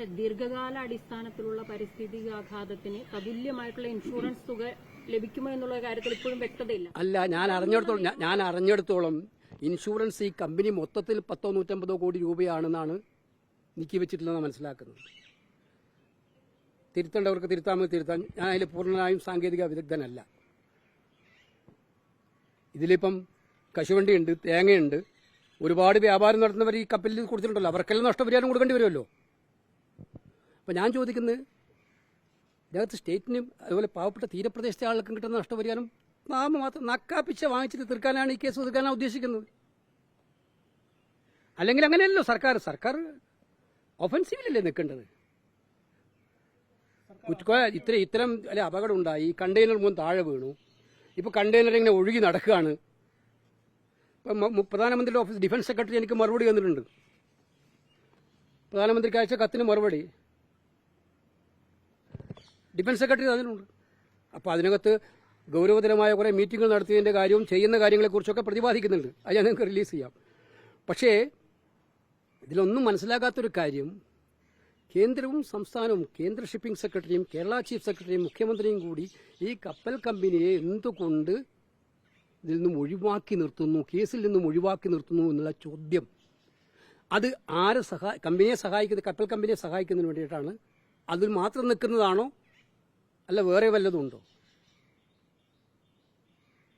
ദീർഘകാല അടിസ്ഥാനത്തിലുള്ള പരിസ്ഥിതികാഘാതത്തിന് തതുല്യമായിട്ടുള്ള ഇൻഷുറൻസ് തുക ലഭിക്കുമോ എന്നുള്ള കാര്യത്തിൽ ഇപ്പോഴും വ്യക്തതയില്ല. അല്ല ഞാൻ അറിഞ്ഞിടത്തോളം ഞാൻ- അറിഞ്ഞിടത്തോളം ഇൻഷുറൻസ് ഈ കമ്പനി മൊത്തത്തിൽ പത്തോ നൂറ്റമ്പതോ കോടി രൂപയാണെന്നാണ് നീക്കി വെച്ചിട്ടുള്ളത് മനസ്സിലാക്കുന്നത്. തിരുത്തേണ്ടവർക്ക് തിരുത്താമെന്ന് തിരുത്താൻ. ഞാൻ അതിൽ പൂർണമായും സാങ്കേതിക വിദഗ്ധനല്ല. ഇതിലിപ്പം കശുവണ്ടിയുണ്ട് തേങ്ങയുണ്ട്. ഒരുപാട് വ്യാപാരം നടത്തുന്നവർ ഈ കപ്പലിൽ കൊടുത്തിട്ടുണ്ടല്ലോ അവർക്കെല്ലാം നഷ്ടപരിഹാരം കൊടുക്കേണ്ടി വരുമല്ലോ. അപ്പം ഞാൻ ചോദിക്കുന്നത് ഇതിനകത്ത് സ്റ്റേറ്റിനും അതുപോലെ പാവപ്പെട്ട തീരപ്രദേശത്തെ ആൾക്കും കിട്ടുന്ന നഷ്ടപരിഹാരം നാമ മാത്രം നക്കാപ്പിച്ച വാങ്ങിച്ചിട്ട് തീർക്കാനാണ് ഈ കേസ് തീർക്കാനാണ് ഉദ്ദേശിക്കുന്നത്. അല്ലെങ്കിൽ അങ്ങനെയല്ലോ സർക്കാർ സർക്കാർ ഒഫൻസീവിലല്ലേ നിൽക്കേണ്ടത്? ഇത്ര ഇത്തരം അല്ലെ അപകടം ഉണ്ടായി കണ്ടെയ്നർ മുൻ താഴെ വീണു. ഇപ്പൊ കണ്ടെയ്നർ ഇങ്ങനെ ഒഴുകി നടക്കുകയാണ്. ഇപ്പം പ്രധാനമന്ത്രിയുടെ ഓഫീസ് ഡിഫൻസ് സെക്രട്ടറി എനിക്ക് മറുപടി തന്നിട്ടുണ്ട്. പ്രധാനമന്ത്രിക്ക് അയച്ച കത്തിന് മറുപടി. ഡിഫൻസ് സെക്രട്ടറി അതിനുണ്ട് അപ്പോൾ അതിനകത്ത് ഗൗരവതരമായ കുറേ മീറ്റിംഗുകൾ നടത്തിയതിന്റെ കാര്യവും ചെയ്യുന്ന കാര്യങ്ങളെക്കുറിച്ചൊക്കെ പ്രതിപാദിക്കുന്നുണ്ട്. അത് ഞാൻ നിങ്ങൾക്ക് റിലീസ് ചെയ്യാം. പക്ഷേ ഇതിലൊന്നും മനസ്സിലാകാത്തൊരു കാര്യം കേന്ദ്രവും സംസ്ഥാനവും കേന്ദ്ര ഷിപ്പിംഗ് സെക്രട്ടറിയും കേരള ചീഫ് സെക്രട്ടറിയും മുഖ്യമന്ത്രിയും കൂടി ഈ കപ്പൽ കമ്പനിയെ എന്തുകൊണ്ട് ഇതിൽ നിന്നും ഒഴിവാക്കി നിർത്തുന്നു കേസിൽ നിന്നും ഒഴിവാക്കി നിർത്തുന്നു എന്നുള്ള ചോദ്യം. അത് ആരെ സഹായ കമ്പനിയെ സഹായിക്കുന്ന കപ്പൽ കമ്പനിയെ സഹായിക്കുന്നതിന് വേണ്ടിയിട്ടാണ്. അതിൽ മാത്രം നിൽക്കുന്നതാണോ അല്ല വേറെ വല്ലതും ഉണ്ടോ?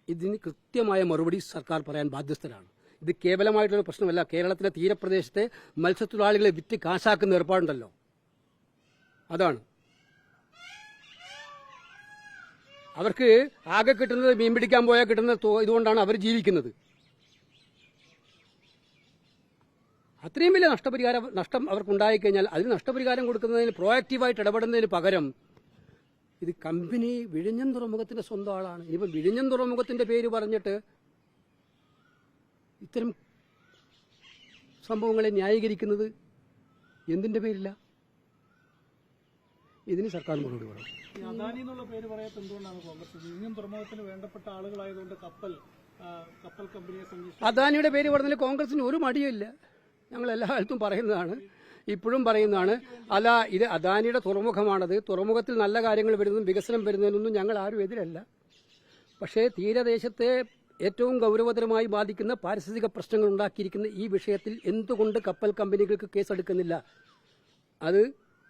ഇതിന് കൃത്യമായ മറുപടി സർക്കാർ പറയാൻ ബാധ്യസ്ഥരാണ്. ഇത് കേവലമായിട്ടുള്ള പ്രശ്നമല്ല. കേരളത്തിലെ തീരപ്രദേശത്തെ മത്സ്യത്തൊഴിലാളികളെ വിറ്റ് കാശാക്കുന്ന ഏർപ്പാടുണ്ടല്ലോ. അതാണ്. അവർക്ക് ആകെ കിട്ടുന്നത് മീൻ പിടിക്കാൻ പോയാൽ കിട്ടുന്ന ഇതുകൊണ്ടാണ് അവർ ജീവിക്കുന്നത്. അത്രയും വലിയ നഷ്ടപരിഹാരം നഷ്ടം അവർക്കുണ്ടായിക്കഴിഞ്ഞാൽ അതിന് നഷ്ടപരിഹാരം കൊടുക്കുന്നതിന് പ്രോയാക്റ്റീവായിട്ട് ഇടപെടുന്നതിന് പകരം ഇത് കമ്പനി വിഴിഞ്ഞം തുറമുഖത്തിന്റെ സ്വന്തം ആളാണ്. ഇനിയിപ്പം വിഴിഞ്ഞം തുറമുഖത്തിന്റെ പേര് പറഞ്ഞിട്ട് ഇത്തരം സംഭവങ്ങളെ ന്യായീകരിക്കുന്നത് എന്തിന്റെ പേരില്ല ഇതിന് സർക്കാർ മറുപടി പറയും അദാനി എന്നുള്ള പേര് പറയാത്ത എന്തുകൊണ്ടാണ് കോൺഗ്രസ്? വിഴിഞ്ഞം തുറമുഖത്തിന് വേണ്ടപ്പെട്ട ആളുകളായതുകൊണ്ട് കപ്പൽ കപ്പൽ കമ്പനിയെ അദാനിയുടെ പേര് പറഞ്ഞാൽ കോൺഗ്രസിന് ഒരു മടിയുമില്ല. ഞങ്ങൾ എല്ലാ കാലത്തും പറയുന്നതാണ്. ഇപ്പോഴും പറയുന്നതാണ് അല്ല ഇത് അദാനിയുടെ തുറമുഖമാണത്. തുറമുഖത്തിൽ നല്ല കാര്യങ്ങൾ വരുന്നതും വികസനം വരുന്നതിനൊന്നും ഞങ്ങൾ ആരും എതിരല്ല. പക്ഷേ തീരദേശത്തെ ഏറ്റവും ഗൗരവതരമായി ബാധിക്കുന്ന പാരിസ്ഥിതിക പ്രശ്നങ്ങൾ ഉണ്ടാക്കിയിരിക്കുന്ന ഈ വിഷയത്തിൽ എന്തുകൊണ്ട് കപ്പൽ കമ്പനികൾക്ക് കേസെടുക്കുന്നില്ല? അത്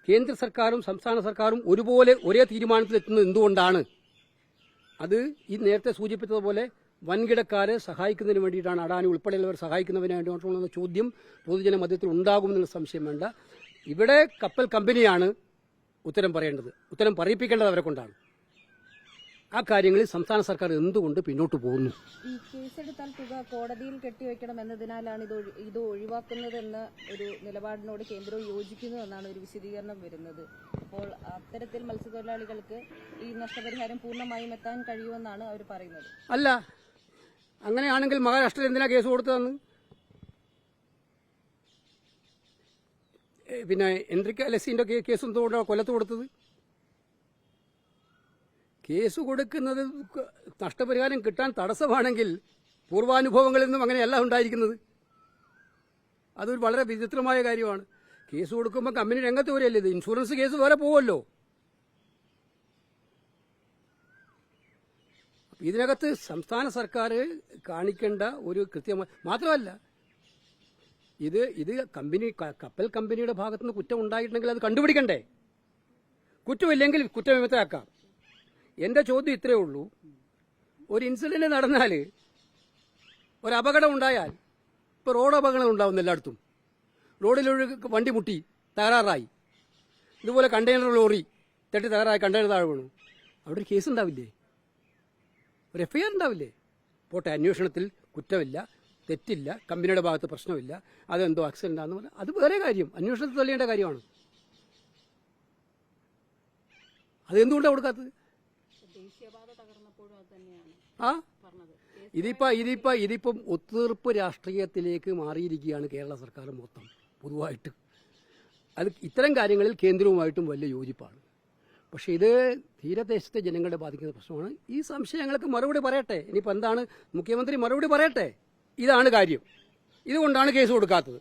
കേന്ദ്ര സർക്കാരും സംസ്ഥാന സർക്കാരും ഒരുപോലെ ഒരേ തീരുമാനത്തിലെത്തുന്നത് എന്തുകൊണ്ടാണ്? അത് ഈ നേരത്തെ സൂചിപ്പിച്ചതുപോലെ വൻകിടക്കാരെ സഹായിക്കുന്നതിന് വേണ്ടിയിട്ടാണ് അഡാനി ഉൾപ്പെടെയുള്ളവർ സഹായിക്കുന്നതിന് വേണ്ടിയിട്ടുള്ള ചോദ്യം പൊതുജന മധ്യത്തിൽ ഉണ്ടാകുമെന്നുള്ള സംശയം വേണ്ട. ഇവിടെ കപ്പൽ കമ്പനിയാണ് ഉത്തരം പറയേണ്ടത്. ഉത്തരം പറയിപ്പിക്കേണ്ടത് അവരെ കൊണ്ടാണ്. ആ കാര്യങ്ങളിൽ സംസ്ഥാന സർക്കാർ എന്തുകൊണ്ട് പിന്നോട്ട് പോകുന്നു? ഈ കേസെടുത്താൽ തുക കോടതിയിൽ കെട്ടിവെക്കണം എന്നതിനാലാണ് ഇത് ഇത് ഒഴിവാക്കുന്നതെന്ന ഒരു നിലപാടിനോട് കേന്ദ്രവും യോജിക്കുന്നു എന്നാണ് ഒരു വിശദീകരണം വരുന്നത്. അപ്പോൾ അത്തരത്തിൽ മത്സ്യത്തൊഴിലാളികൾക്ക് ഈ നഷ്ടപരിഹാരം പൂർണമായും എത്താൻ കഴിയുമെന്നാണ് അവർ പറയുന്നത്. അല്ല അങ്ങനെയാണെങ്കിൽ മഹാരാഷ്ട്രയിൽ എന്തിനാ കേസ് കൊടുത്തതെന്ന്? പിന്നെ എൻട്രിക്ക ലസിന്റെ കേസ് എന്തുകൊണ്ടാണ് കൊല്ലത്ത് കൊടുത്തത്? കേസ് കൊടുക്കുന്നത് നഷ്ടപരിഹാരം കിട്ടാൻ തടസ്സമാണെങ്കിൽ പൂർവാനുഭവങ്ങളിൽ നിന്നും അങ്ങനെയല്ല ഉണ്ടായിരിക്കുന്നത്. അതൊരു വളരെ വിചിത്രമായ കാര്യമാണ്. കേസ് കൊടുക്കുമ്പോൾ കമ്പനി രംഗത്ത് വരികയല്ലേ ഇത്? ഇൻഷുറൻസ് കേസ് വരെ പോവുമല്ലോ ഇതിനകത്ത് സംസ്ഥാന സർക്കാർ കാണിക്കേണ്ട ഒരു കൃത്യമായ മാത്രമല്ല ഇത് ഇത് കമ്പനി കപ്പൽ കമ്പനിയുടെ ഭാഗത്തുനിന്ന് കുറ്റം ഉണ്ടായിട്ടുണ്ടെങ്കിൽ അത് കണ്ടുപിടിക്കണ്ടേ? കുറ്റമില്ലെങ്കിൽ കുറ്റവിമുക്തമാക്കാം എന്റെ ചോദ്യം ഇത്രയേ ഉള്ളൂ. ഒരു ഇൻസിഡന്റ് നടന്നാൽ ഒരു അപകടം ഉണ്ടായാൽ ഇപ്പോൾ റോഡ് അപകടം ഉണ്ടാവുന്ന എല്ലായിടത്തും. റോഡിലൊരു വണ്ടി മുട്ടി തകരാറായി. ഇതുപോലെ കണ്ടെയ്നർ ലോറി തട്ടി തകരാറായി കണ്ടെയ്നർ താഴെ വീണു. അവിടെ ഒരു കേസ് ഉണ്ടാവില്ലേ? ഒരു എഫ് ഐ ആർ ഉണ്ടാവില്ലേ? പോട്ടെ അന്വേഷണത്തിൽ കുറ്റമില്ല തെറ്റില്ല കമ്പനിയുടെ ഭാഗത്ത് പ്രശ്നമില്ല അതെന്തോ ആക്സിഡന്റ് ആണെന്ന് പറഞ്ഞാൽ അത് വേറെ കാര്യം. അന്വേഷണത്തിൽ തെളിയേണ്ട കാര്യമാണ്. അതെന്തുകൊണ്ടാണ് കൊടുക്കാത്തത്? ആ? ഇതിപ്പോ ഇതിപ്പോ ഇതിപ്പം ഒത്തുതീർപ്പ് രാഷ്ട്രീയത്തിലേക്ക് മാറിയിരിക്കുകയാണ് കേരള സർക്കാർ മൊത്തം പൊതുവായിട്ട്. അത് ഇത്തരം കാര്യങ്ങളിൽ കേന്ദ്രവുമായിട്ടും വലിയ യോജിപ്പാണ്. പക്ഷേ ഇത് തീരദേശത്തെ ജനങ്ങളെ ബാധിക്കുന്ന പ്രശ്നമാണ്. ഈ സംശയങ്ങൾക്ക് മറുപടി പറയട്ടെ. ഇനിയിപ്പോൾ എന്താണ്? മുഖ്യമന്ത്രി മറുപടി പറയട്ടെ? ഇതാണ് കാര്യം. ഇതുകൊണ്ടാണ് കേസ് കൊടുക്കാത്തത്.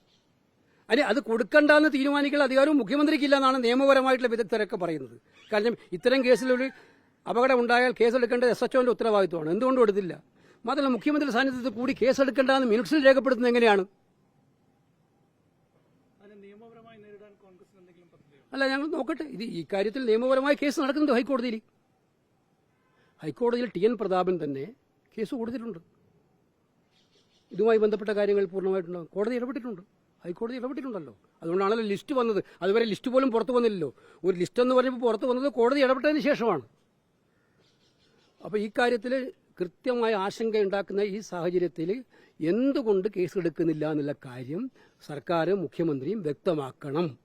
അല്ലെ അത് കൊടുക്കണ്ടെന്ന് തീരുമാനിക്കുന്ന അധികാരവും മുഖ്യമന്ത്രിക്കില്ല എന്നാണ് നിയമപരമായിട്ടുള്ള വിദഗ്ധരൊക്കെ പറയുന്നത്. കാരണം ഇത്തരം കേസിലൊരു അപകടം ഉണ്ടായാൽ കേസെടുക്കേണ്ടത് എസ് എച്ച് ഉത്തരവാദിത്വമാണ്. എന്തുകൊണ്ടും എടുത്തില്ല. മാത്രമല്ല മുഖ്യമന്ത്രി സാന്നിധ്യത്തിൽ കൂടി കേസെടുക്കേണ്ടതെന്ന് മിനിറ്റ്സിൽ രേഖപ്പെടുത്തുന്നത് എങ്ങനെയാണ് അതിനെ നിയമപരമായി നേരിടാൻ കോൺഗ്രസിന് എന്തെങ്കിലും പദ്ധതിയോ അല്ല ഞങ്ങൾ നോക്കട്ടെ. ഇത് ഈ കാര്യത്തിൽ നിയമപരമായ കേസ് നടക്കുന്നുണ്ട് ഹൈക്കോടതിയിൽ. ഹൈക്കോടതിയിൽ ടി എൻ പ്രതാപൻ തന്നെ കേസ് കൊടുത്തിട്ടുണ്ട്. ഇതുമായി ബന്ധപ്പെട്ട കാര്യങ്ങൾ പൂർണമായിട്ടുണ്ടാകും. കോടതി ഇടപെട്ടിട്ടുണ്ട്. ഹൈക്കോടതി ഇടപെട്ടിട്ടുണ്ടല്ലോ. അതുകൊണ്ടാണല്ലോ ലിസ്റ്റ് വന്നത്. അതുവരെ ലിസ്റ്റ് പോലും പുറത്തു വന്നില്ലല്ലോ. ഒരു ലിസ്റ്റ് എന്ന് പറഞ്ഞപ്പോൾ പുറത്തു വന്നത് കോടതി ഇടപെട്ടതിന് ശേഷമാണ്. അപ്പോൾ ഈ കാര്യത്തിൽ കൃത്യമായ ആശങ്ക ഉണ്ടാക്കുന്ന ഈ സാഹചര്യത്തിൽ എന്തുകൊണ്ട് കേസെടുക്കുന്നില്ല എന്നുള്ള കാര്യം സർക്കാരും മുഖ്യമന്ത്രിയും വ്യക്തമാക്കണം.